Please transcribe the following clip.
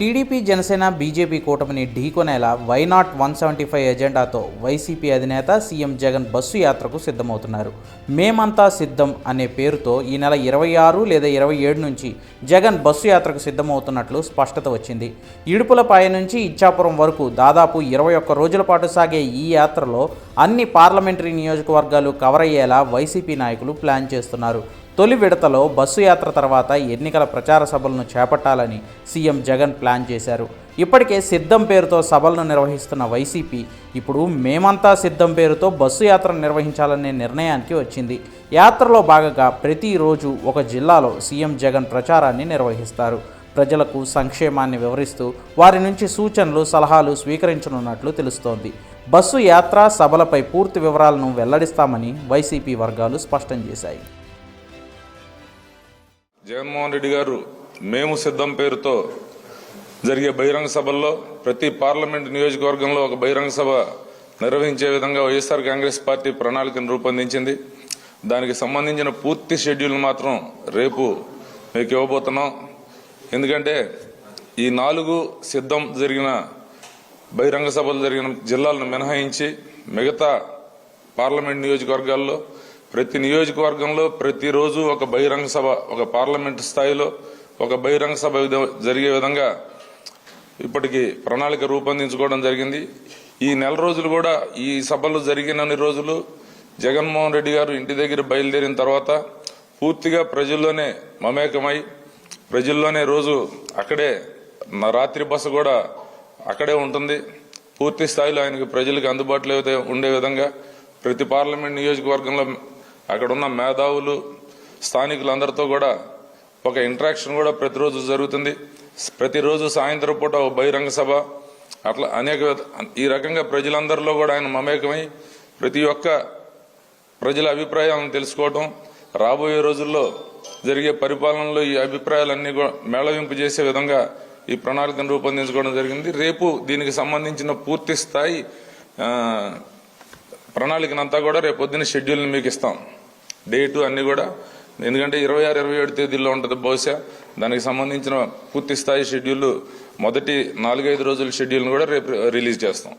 TDP Janasena BJP కూటమిని ఢీకొనేలా why not one seventy five ఎజెండాతో YCP అధినేత CM Jagan bus యాత్రకు సిద్ధమవుతున్నారు. మేమంతా సిద్ధం అనే పేరుతో ఈ నెల ఇరవై ఆరు లేదా ఇరవై ఏడు నుంచి జగన్ బస్సు యాత్రకు సిద్ధమవుతున్నట్లు స్పష్టత వచ్చింది. ఇడుపులపాయ నుంచి ఇచ్చాపురం వరకు దాదాపు ఇరవై ఒక్క రోజుల పాటు సాగే ఈ యాత్రలో అన్ని పార్లమెంటరీ నియోజకవర్గాలు కవర్ అయ్యేలా వైసీపీ నాయకులు ప్లాన్ చేస్తున్నారు. తొలి విడతలో బస్సు యాత్ర తర్వాత ఎన్నికల ప్రచార సభలను చేపట్టాలని సీఎం జగన్ ప్లాన్ చేశారు. ఇప్పటికే సిద్ధం పేరుతో సభలను నిర్వహిస్తున్న వైసీపీ ఇప్పుడు మేమంతా సిద్ధం పేరుతో బస్సు యాత్ర నిర్వహించాలనే నిర్ణయానికి వచ్చింది. యాత్రలో భాగంగా ప్రతిరోజు ఒక జిల్లాలో సీఎం జగన్ ప్రచారాన్ని నిర్వహిస్తారు. ప్రజలకు సంక్షేమాన్ని వివరిస్తూ వారి నుంచి సూచనలు సలహాలు స్వీకరించనున్నట్లు తెలుస్తోంది. బస్సు యాత్ర సభలపై పూర్తి వివరాలను వెల్లడిస్తామని వైసీపీ వర్గాలు స్పష్టం చేశాయి. జగన్మోహన్ రెడ్డి గారు మేము సిద్ధం పేరుతో జరిగే బహిరంగ సభల్లో ప్రతి పార్లమెంట్ నియోజకవర్గంలో ఒక బహిరంగ సభ నిర్వహించే విధంగా వైఎస్ఆర్ కాంగ్రెస్ పార్టీ ప్రణాళికను రూపొందించింది. దానికి సంబంధించిన పూర్తి షెడ్యూల్ మాత్రం రేపు మీకు ఇవ్వబోతున్నాం. ఎందుకంటే ఈ నాలుగు సిద్ధం జరిగిన బహిరంగ సభలు జరిగిన జిల్లాలను మినహాయించి మిగతా పార్లమెంట్ నియోజకవర్గాల్లో ప్రతి నియోజకవర్గంలో ప్రతిరోజు ఒక బహిరంగ సభ ఒక పార్లమెంట్ స్థాయిలో ఒక బహిరంగ సభ జరిగే విధంగా ఇప్పటికి ప్రణాళిక రూపొందించుకోవడం జరిగింది. ఈ నెల రోజులు కూడా ఈ సభలు జరిగినన్ని రోజులు జగన్మోహన్ రెడ్డి గారు ఇంటి దగ్గర బయలుదేరిన తర్వాత పూర్తిగా ప్రజల్లోనే మమేకమై ప్రజల్లోనే రోజు అక్కడే రాత్రి బస్సు కూడా అక్కడే ఉంటుంది. పూర్తి స్థాయిలో ఆయనకి ప్రజలకు అందుబాటులో అయితే ఉండే విధంగా ప్రతి పార్లమెంట్ నియోజకవర్గంలో అక్కడ ఉన్న మేధావులు స్థానికులందరితో కూడా ఒక ఇంటరాక్షన్ కూడా ప్రతిరోజు జరుగుతుంది. ప్రతిరోజు సాయంత్రం పూట ఒక బహిరంగ సభ. అట్లా అనేక విధ- ఈ రకంగా ప్రజలందరిలో కూడా ఆయన మమేకమై ప్రతి ఒక్క ప్రజల అభిప్రాయాలను తెలుసుకోవటం రాబోయే రోజుల్లో జరిగే పరిపాలనలో ఈ అభిప్రాయాలన్నీ కూడా మేళవింపు చేసే విధంగా ఈ ప్రణాళికను రూపొందించుకోవడం జరిగింది. రేపు దీనికి సంబంధించిన పూర్తి స్థాయి ప్రణాళికనంతా కూడా రేపు పొద్దున్న షెడ్యూల్ని మీకు ఇస్తాం. డేటు అన్నీ కూడా. ఎందుకంటే ఇరవై ఆరు ఇరవై ఏడు తేదీల్లో ఉంటుంది బహుశా. దానికి సంబంధించిన పూర్తి స్థాయి షెడ్యూల్ మొదటి నాలుగైదు రోజుల షెడ్యూల్ను కూడా రేపు రిలీజ్ చేస్తాం.